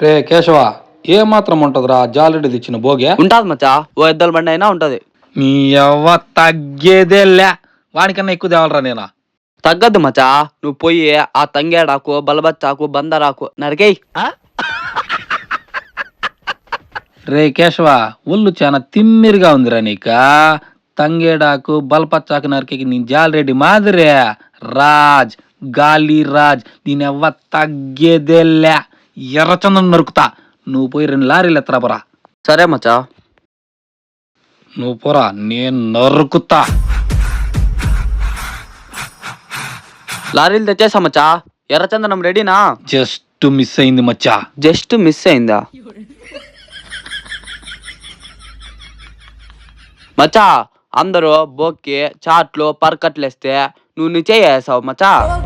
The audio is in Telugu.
రే కేశవ ఏ మాత్రం ఉంటదిరా జాలెడి తెచ్చిన భోగే? ఉంటాది మచ్చా ఓ ఇద్దరు బండి అయినా ఉంటది. నీ ఎవ్వ తగ్గేదేలే వానికన్నా ఎక్కువ తేవాలరా నేనా? తగ్గద్దు మచ్చా నువ్వు పోయి ఆ తంగేడాకు బలబచ్చాకు బందరాకు నరికేయ్. రే కేశవ ఒళ్ళు చాలా తిమ్మిరిగా ఉందిరా నీక? తంగేడాకు బల్పచ్చాకు నరికేకి నీ జాలరెడ్డి మాదిరే. రాజ్ గాలి రాజ్ దీని ఎవ్వ తగ్గేదేలే. ఎర్రచందనం నరుకుతా. నువ్వు పోయి రెండు లారీలు ఎత్తరా పోరా. సరే మచ్చా. నువ్వు పోరా నేను నరుకుతా. లారీలు తెచ్చేసా మచ్చా. ఎర్రచందనం రెడీనా? జస్ట్ మిస్ అయింది మచ్చా. జస్ట్ మిస్ అయిందా? మచ్చా అందరూ బొక్కి చాట్లు పర్కట్లు వేస్తే నువ్వు నీ చేసావు మచ్చా.